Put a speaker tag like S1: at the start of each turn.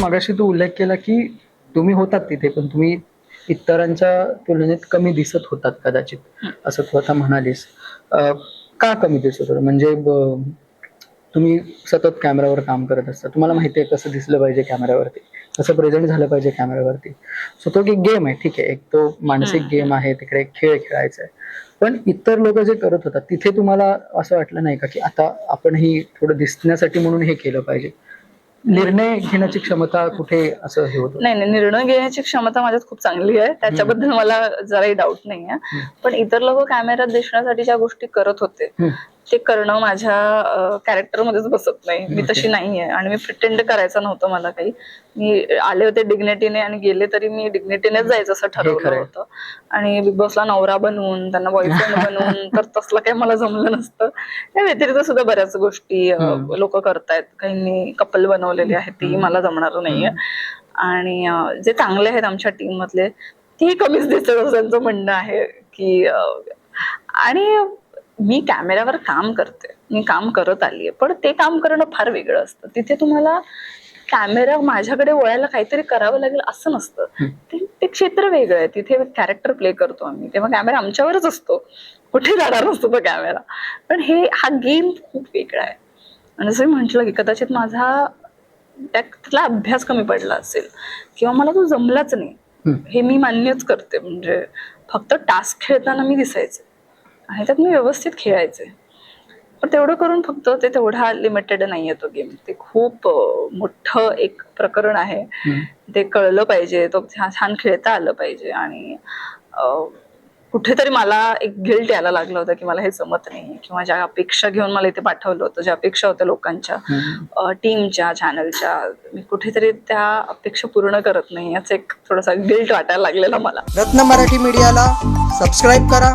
S1: मगाशी तू उल्लेख केला की तुम्ही होतात तिथे पण तुम्ही इतरांच्या तुलनेत कमी दिसत होतात कदाचित असं तू आता म्हणालीस. का कमी दिसत होतं म्हणजे तुम्ही सतत कॅमेरावर काम करत असता. तुम्हाला माहिती आहे कसं दिसलं पाहिजे कॅमेऱ्यावरती कसं प्रेझेंट झालं पाहिजे कॅमेऱ्यावरती सो तो एक गेम आहे ठीक आहे. एक तो मानसिक. गेम आहे तिकडे खेळ खेळायचा आहे. पण इतर लोक जे करत होतात तिथे तुम्हाला असं वाटलं नाही का की आता आपण ही थोडं दिसण्यासाठी म्हणून हे केलं पाहिजे? निर्णय घेण्याची क्षमता कुठे असं हे होतं
S2: नाही नाही निर्णय घेण्याची क्षमता माझ्यात खूप चांगली आहे त्याच्याबद्दल मला जराही डाऊट नाही आहे. पण इतर लोक कॅमेऱ्यात दिसण्यासाठी ज्या गोष्टी करत होते. ते करणं माझ्या कॅरेक्टर मध्येच बसत नाही मी. तशी नाहीये आणि मी प्रिटेंड करायचं नव्हतं मला काही मी आले होते डिग्निटीने आणि गेले तरी मी डिग्निटीनेच जायचं असं ठरवलं
S1: खरंय.
S2: होतं आणि बिग बॉसला नवरा बनवून त्यांना बॉयफ्रेंड बनवून तर तसलं काही मला जमलं नसतं त्या व्यतिरिक्त सुद्धा बऱ्याच गोष्टी. लोक करतायत काहींनी कपल बनवलेली आहे ती. मला जमणार नाहीये आणि जे चांगले आहेत आमच्या टीम मधले ती कमीच दिसत असं त्यांचं म्हणणं आहे की आणि मी कॅमेऱ्यावर काम करते मी काम करत आलीये. पण ते काम करणं फार वेगळं असतं. तिथे तुम्हाला कॅमेरा माझ्याकडे वळायला काहीतरी करावं लागेल असं नसतं. ते ते क्षेत्र वेगळं आहे. तिथे कॅरेक्टर प्ले करतो आम्ही. तेव्हा कॅमेरा आमच्यावरच असतो. कुठे जाणार नसतो तो कॅमेरा. पण हे हा गेम खूप वेगळा आहे. आणि जसं मी म्हटलं की कदाचित माझा त्या- त्यातला अभ्यास कमी पडला असेल किंवा मला तो जमलाच नाही. हे मी मान्यच करते. म्हणजे फक्त टास्क खेळताना मी दिसायचे. आणि त्यात मी व्यवस्थित खेळायचे. पण तेवढं करून फक्त ते तेवढा लिमिटेड नाहीये तो गेम ते खूप मोठं एक प्रकरण आहे. ते कळलं पाहिजे. तो छान छान खेळता आलं पाहिजे. आणि कुठेतरी मला एक गिल्ट यायला लागलं होतं की मला हे जमत नाही किंवा ज्या अपेक्षा घेऊन मला इथे पाठवलं होतं ज्या अपेक्षा होत्या लोकांच्या. टीमच्या चॅनलच्या मी कुठेतरी त्या अपेक्षा पूर्ण करत नाही. याचा एक थोडासा गिल्ट वाटायला लागलेला मला.
S3: रत्न मराठी मीडियाला सबस्क्राईब करा.